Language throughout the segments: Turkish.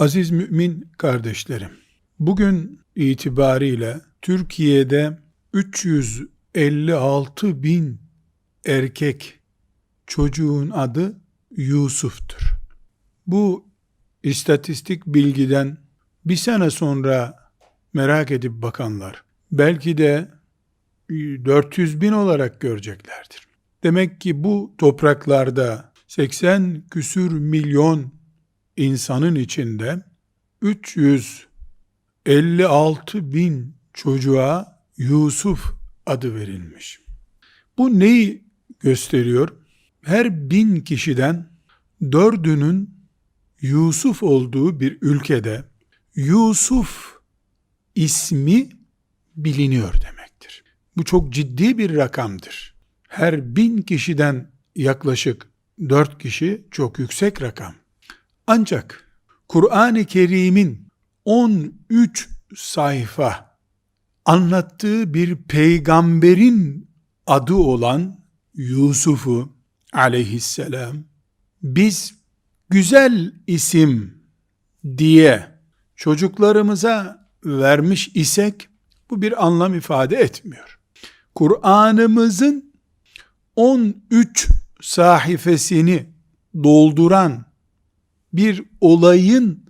Aziz mümin kardeşlerim, bugün itibariyle Türkiye'de 356 bin erkek çocuğun adı Yusuf'tur. Bu istatistik bilgiden bir sene sonra merak edip bakanlar belki de 400 bin olarak göreceklerdir. Demek ki bu topraklarda 80 küsür milyon insanın içinde 356 bin çocuğa Yusuf adı verilmiş. Bu neyi gösteriyor? Her bin kişiden dördünün Yusuf olduğu bir ülkede Yusuf ismi biliniyor demektir. Bu çok ciddi bir rakamdır. Her bin kişiden yaklaşık dört kişi çok yüksek rakam. Ancak Kur'an-ı Kerim'in 13 sayfa anlattığı bir peygamberin adı olan Yusuf'u aleyhisselam biz güzel isim diye çocuklarımıza vermiş isek bu bir anlam ifade etmiyor. Kur'an'ımızın 13 sahifesini dolduran bir olayın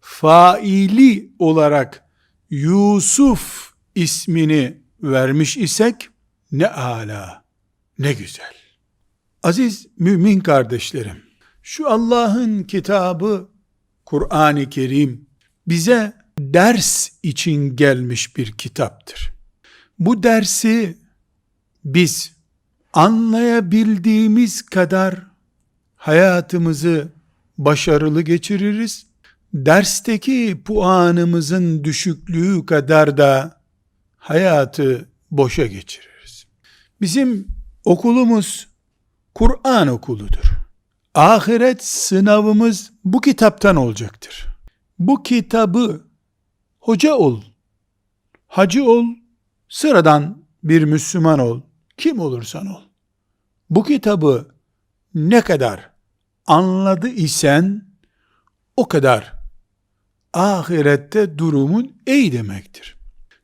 faili olarak Yusuf ismini vermiş isek ne ala, ne güzel. Aziz mümin kardeşlerim, şu Allah'ın kitabı Kur'an-ı Kerim bize ders için gelmiş bir kitaptır. Bu dersi biz anlayabildiğimiz kadar hayatımızı başarılı geçiririz. Dersteki puanımızın düşüklüğü kadar da hayatı boşa geçiririz. Bizim okulumuz Kur'an okuludur. Ahiret sınavımız bu kitaptan olacaktır. Bu kitabı hoca ol, hacı ol, sıradan bir Müslüman ol, kim olursan ol. Bu kitabı ne kadar anladı isen o kadar ahirette durumun iyi demektir.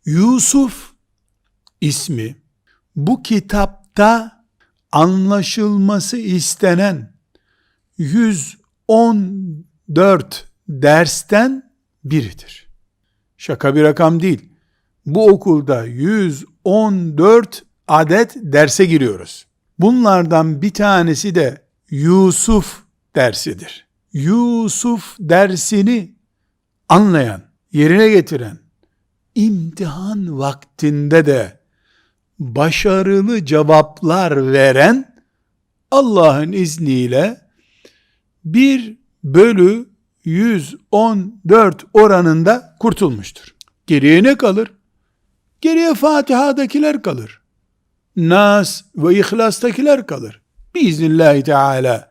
Yusuf ismi bu kitapta anlaşılması istenen 114 dersten biridir. Şaka bir rakam değil. Bu okulda 114 adet derse giriyoruz. Bunlardan bir tanesi de Yusuf dersidir. Yusuf dersini anlayan, yerine getiren, imtihan vaktinde de başarılı cevaplar veren Allah'ın izniyle 1 bölü 114 oranında kurtulmuştur. Geriye ne kalır? Geriye Fatiha'dakiler kalır. Nas ve İhlas'takiler kalır. Biiznillahü Teala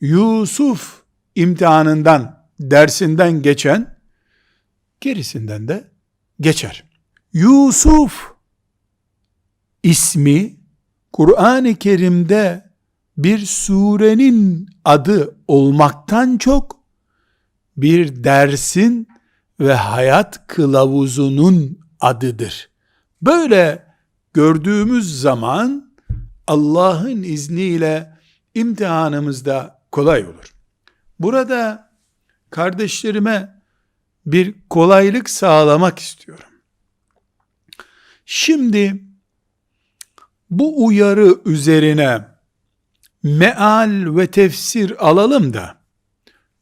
Yusuf imtihanından, dersinden geçen gerisinden de geçer. Yusuf ismi Kur'an-ı Kerim'de bir surenin adı olmaktan çok bir dersin ve hayat kılavuzunun adıdır. Böyle gördüğümüz zaman Allah'ın izniyle imtihanımızda kolay olur. Burada kardeşlerime bir kolaylık sağlamak istiyorum. Şimdi bu uyarı üzerine meal ve tefsir alalım da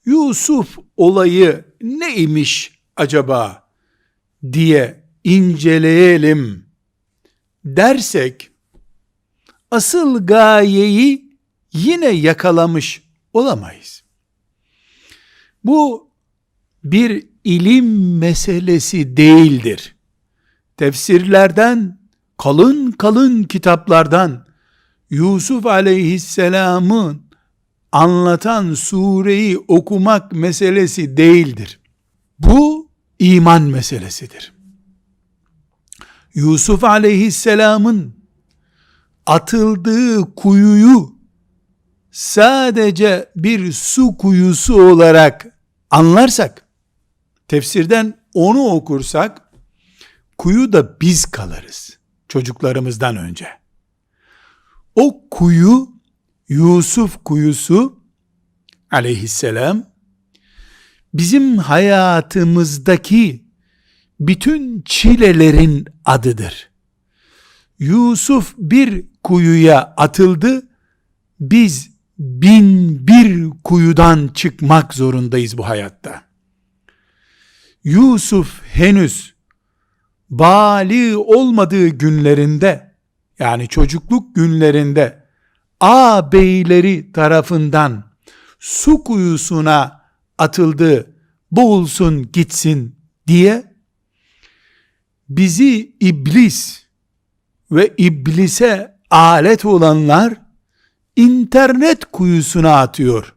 Yusuf olayı neymiş acaba diye inceleyelim dersek asıl gayeyi yine yakalamış olamayız. Bu bir ilim meselesi değildir. Tefsirlerden, kalın kalın kitaplardan Yusuf aleyhisselamın anlatan sureyi okumak meselesi değildir. Bu iman meselesidir. Yusuf aleyhisselamın atıldığı kuyuyu sadece bir su kuyusu olarak anlarsak Tefsirden onu okursak kuyuda biz kalırız çocuklarımızdan önce. O kuyu Yusuf kuyusu aleyhisselam bizim hayatımızdaki bütün çilelerin adıdır. Yusuf bir kuyuya atıldı, biz bin bir kuyudan çıkmak zorundayız bu hayatta. Yusuf henüz bali olmadığı günlerinde, yani çocukluk günlerinde, ağabeyleri tarafından su kuyusuna atıldı, boğulsun gitsin diye, bizi iblis ve iblise alet olanlar internet kuyusuna atıyor.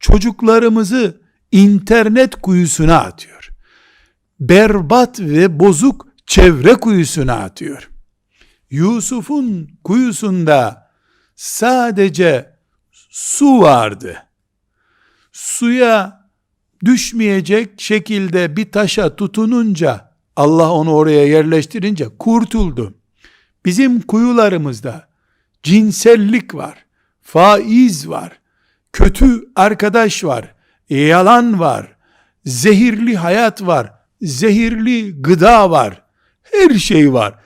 Çocuklarımızı internet kuyusuna atıyor. Berbat ve bozuk çevre kuyusuna atıyor. Yusuf'un kuyusunda sadece su vardı. Suya düşmeyecek şekilde bir taşa tutununca Allah onu oraya yerleştirince kurtuldu. Bizim kuyularımızda cinsellik var, faiz var, kötü arkadaş var, yalan var, zehirli hayat var, zehirli gıda var, her şey var.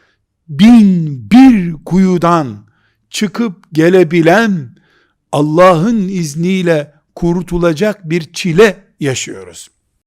Bin bir kuyudan çıkıp gelebilen Allah'ın izniyle kurtulacak bir çile yaşıyoruz.